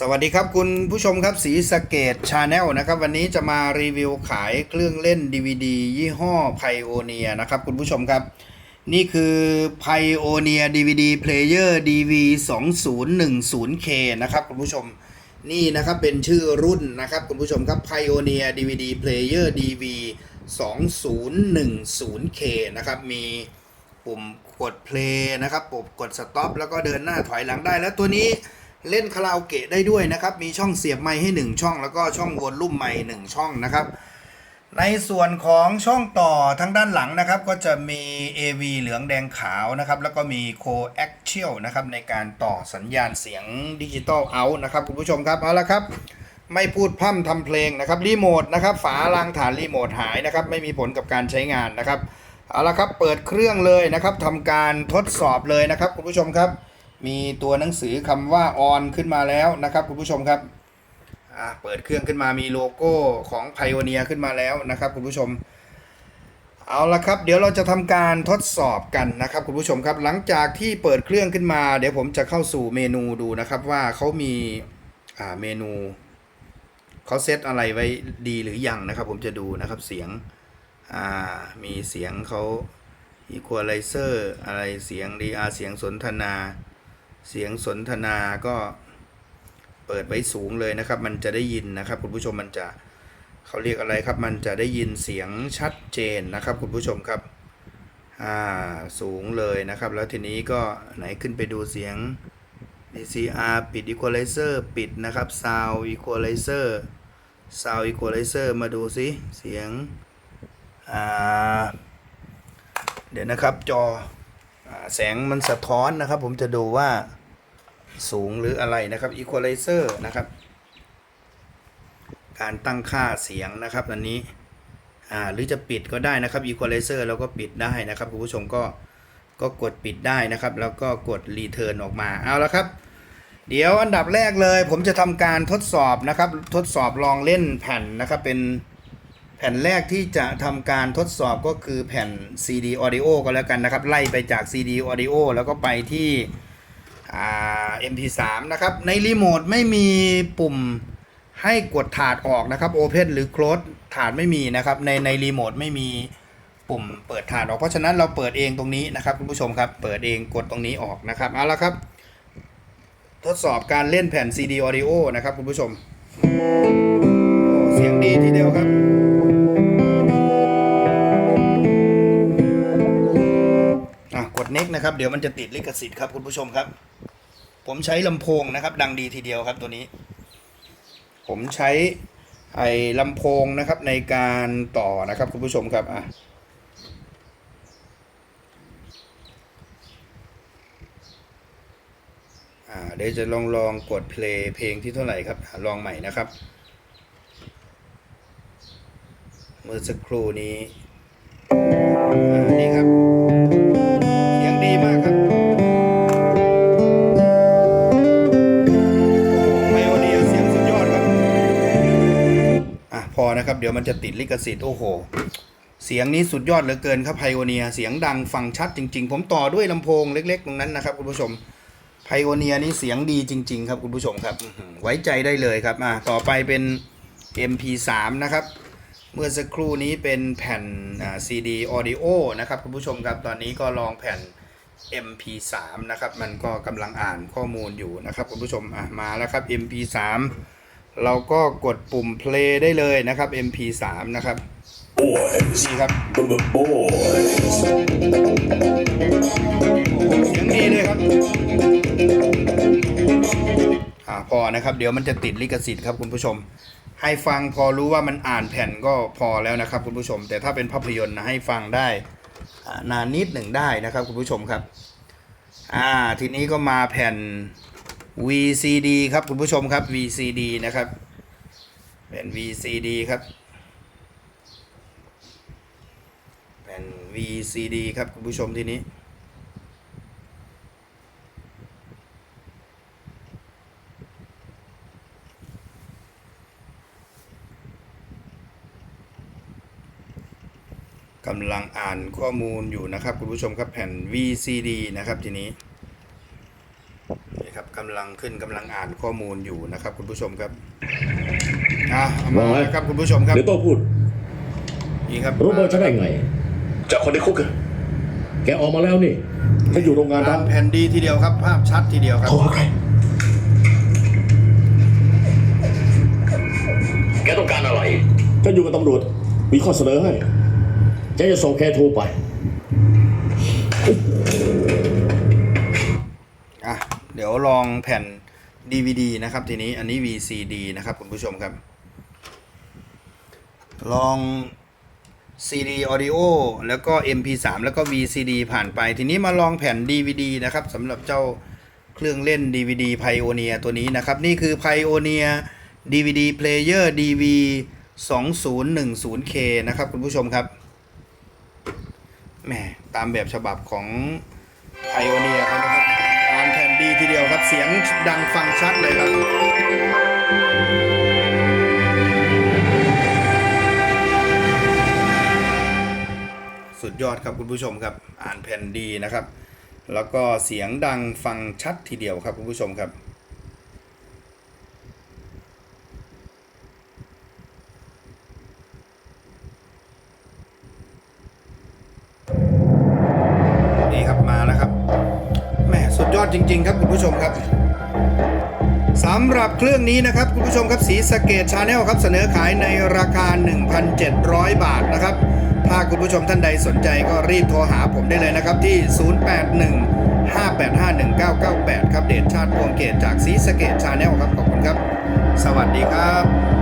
สวัสดีครับคุณผู้ชมครับสีสเกตชาแนลนะครับ วันนี้จะมารีวิวขายเครื่องเล่น DVD ยี่ห้อ Pioneer นะครับ คุณผู้ชมครับ นี่คือ Pioneer DVD Player DV 2010K นะครับคุณผู้ชมนี่นะครับเป็นชื่อรุ่นนะครับคุณผู้ชมครับ Pioneer DVD Player DV 2010K นะครับมีปุ่มกด play นะครับปุ่มกด stop แล้วก็เดินหน้าถอยหลังได้แล้วตัวนี้ เล่นคาราโอเกะได้ด้วยนะครับ มีช่องเสียบไมค์ให้ 1 ช่อง แล้วก็ช่องวนลุ่มไมค์1ช่องนะครับ ในส่วนของช่องต่อทางด้านหลังนะครับ ก็จะมี AV เหลืองแดงขาวนะครับ แล้วก็มี Coaxial นะครับ ในการต่อสัญญาณเสียงดิจิตอลเอาท์นะครับคุณผู้ชมครับ เอาละครับ ไม่พูดพร่ำทำเพลงนะครับ รีโมทนะครับ ฝารางฐานรีโมทหายนะครับ ไม่มีผลกับการใช้งานนะครับ เอาละครับ เปิดเครื่องเลยนะครับทำการทดสอบเลยนะครับคุณผู้ชมครับ มีตัวหนังสือคำว่า on ขึ้นมาแล้วนะครับคุณผู้ชมครับเปิดเครื่องขึ้นมามีโลโก้ของ Pioneer ขึ้นมาแล้วนะครับคุณผู้ชม เอาละครับ เดี๋ยวเราจะทำการทดสอบกันนะครับคุณผู้ชมครับ หลังจากที่เปิดเครื่องขึ้นมา เดี๋ยวผมจะเข้าสู่เมนูดูนะครับว่าเขามีเมนูเขาเซตอะไรไว้ดีหรือยังนะครับ ผมจะดูนะครับเสียงมีเสียงเขา Equalizer อร์อะไรเสียง DR เสียงสนทนา เสียงสนทนาก็เปิดไว้สูงเลยนะครับ มันจะได้ยินนะครับ คุณผู้ชมมันจะเขาเรียกอะไรครับ มันจะได้ยินเสียงชัดเจนนะครับ คุณผู้ชมครับอ่าสูงเลยนะครับ แล้วทีนี้ก็ไหนขึ้นไปดูเสียง DCR ปิด Equalizer ปิดนะครับ Sound Equalizer Sound Equalizer มาดูสิเสียงอ่าเดี๋ยวนะครับจอ แสงมันสะท้อนนะครับ ผมจะดูว่าสูงหรืออะไรนะครับ Equalizer นะครับ การตั้งค่าเสียงนะครับอันนี้หรือจะปิดก็ได้นะครับ Equalizer เราก็ปิดได้นะครับคุณผู้ชมก็ก็กดปิดได้นะครับ แล้วก็กด Return ออกมาเอาละครับ เดี๋ยวอันดับแรกเลย ผมจะทำการทดสอบนะครับ ทดสอบลองเล่นแผ่นนะครับเป็น ผ่นแรกที่จะทำการทดสอบก็คือแผ่น CD Audio ก็แล้วกันนะครับ ไล่ไปจาก CD Audio แล้วก็ไปที่อ่า MP3 นะครับ ในรีโมทไม่มีปุ่มให้กดถาดออกนะครับ Open หรือ Close ถาดไม่มีนะครับ ในในรีโมทไม่มีปุ่มเปิดถาดออก เพราะฉะนั้นเราเปิดเองตรงนี้นะครับคุณผู้ชมครับ เปิดเองกดตรงนี้ออกนะครับ เอาละครับ ทดสอบการเล่นแผ่น CD Audio นะครับคุณผู้ชม เสียงดีทีเดียวครับ อะกนะครับเดี๋ยวมันจะติดลิขสิทธิ์ครับคุณผู้ชมครับ ผมใช้ลำโพงนะครับ ดังดีทีเดียวครับตัวนี้ ผมใช้ไอ้ลำโพงนะครับในการต่อนะครับคุณผู้ชมครับอะอ่าเดี๋ยวจะลองลองกดเพลงเพลงที่เท่าไหร่ครับ ลองใหม่นะครับ เมื่อสักครู่นี้อ่านี่ครับ เดี๋ยวมันจะติดลิขสิทธิ์โอ้โห เสียงนี้สุดยอดเหลือเกินครับไพโอเนียเสียงดังฟังชัดจริง ๆ ผมต่อด้วยลำโพงเล็ก ๆ ตรงนั้นนะครับคุณผู้ชมไพโอเนียนี่เสียงดีจริง ๆ ครับคุณผู้ชมครับ ไว้ใจได้เลยครับอะต่อไปเป็น MP3 นะครับเมื่อสักครู่นี้เป็นแผ่นอ่า CD Audio นะครับคุณผู้ชมครับตอนนี้ก็ลองแผ่น MP3 นะครับ มันก็กำลังอ่านข้อมูลอยู่นะครับคุณผู้ชมอะมาแล้วครับ MP3 เราก็กดปุ่ม play ได้เลยนะครับ MP3 นะครับนี่ครับ The boys. เสียงดีเลยครับอ่าพอนะครับ เดี๋ยวมันจะติดลิขสิทธิ์ครับคุณผู้ชม ให้ฟังพอรู้ว่ามันอ่านแผ่นก็พอแล้วนะครับคุณผู้ชม แต่ถ้าเป็นภาพยนตร์นะให้ฟังได้อ่านานนิดหนึ่งได้นะครับคุณผู้ชมครับ อ่าทีนี้ก็มาแผ่น VCD ครับคุณผู้ชมครับ VCD นะครับแผ่น VCD ครับแผ่น VCD ครับคุณผู้ชมทีนี้ กำลังอ่านข้อมูลอยู่นะครับคุณผู้ชมครับแผ่น VCD นะครับทีนี้ กำลังขึ้นกำลังอ่านข้อมูลอยู่นะครับ คุณผู้ชมครับอะเอามาว่าไงครับคุณผู้ชมครับเดี๋ยวต้องพูด นี่ครับรู้เบอร์ฉันได้ไง จากคนในคุกอะแกออกมาแล้วนี่ฉันอยู่โรงงานอ่าร้านนแผ่นดีทีเดียวครับ ภาพชัดทีเดียวครับ โทรหาใคร แกต้องการอะไรฉันอยู่กับตำรวจ มีข้อเสนอให้ฉันจะส่งแกโทรไป ยวลองแผ่น DVD นะครับทีนี้อันนี้ VCD นะครับคุณผู้ชมครับ ลอง CD Audio แล้วก็ MP3 แล้วก็ VCD ผ่านไป ทีนี้มาลองแผ่น DVD นะครับสำหรับเจ้าเครื่องเล่น DVD Pioneer ตัวนี้นะครับ นี่คือ Pioneer DVD Player DV 2010K นะครับคุณผู้ชมครับแหมตามแบบฉบับของไพโอเนียเขานะครับ สียงดังฟังชัดเลยครับสุดยอดครับคุณผู้ชมครับอ่านแผ่นดีนะครับ แล้วก็เสียงดังฟังชัดทีเดียวครับคุณผู้ชมครับ นี่ครับมาแล้วครับ อดจริง ๆ ครับคุณผู้ชมครับสำหรับเครื่องนี้นะครับคุณผู้ชมครับสีสเกตชาแนลครับเสนอขายในราคา 1,700 บาทนะครับ ถ้าคุณผู้ชมท่านใดสนใจก็รีบโทรหาผมได้เลยนะครับที่ 081 585 1998 ครับเดชชาติพวงเกตจากสีสเกตชาแนลครับขอบคุณครับ สวัสดีครับ